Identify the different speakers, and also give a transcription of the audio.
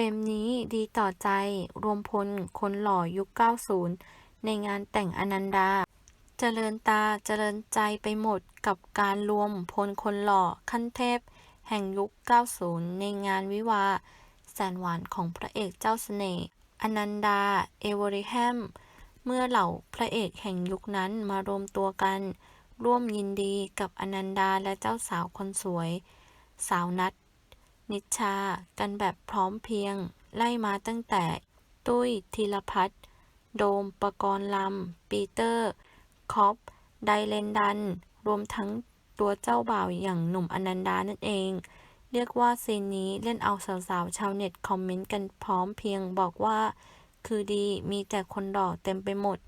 Speaker 1: รมนี้ดีต่อใจรวมพลคนหล่อยุค 90 ในงานแต่งอนันดา เจริญตาเจริญใจไปหมดกับการรวมพลคนหล่อขั้นเทพ แห่งยุค 90 ในงานวิวาแสนหวานของพระเอกเจ้าเสน่ห์อนันดา เอเวอริแฮม เมื่อเหล่าพระเอกแห่งยุคนั้นมารวมตัวกัน ร่วมยินดีกับอนันดาและเจ้าสาวคนสวย สาวนัท นิชชา กันแบบพร้อมเพียง ไล่มาตั้งแต่ ตุ้ยธีรพัฒน์โดมปกรณ์ลำ ปีเตอร์ คอป ไดเลนดัน รวมทั้งตัวเจ้าบ่าวอย่างหนุ่มอนันดานั่นเอง เรียกว่าซีนนี้เล่นเอาสาวๆ ชาวเน็ตคอมเมนต์กันพร้อมเพียงบอกว่า คือดีมีแต่คนหล่อเต็มไปหมด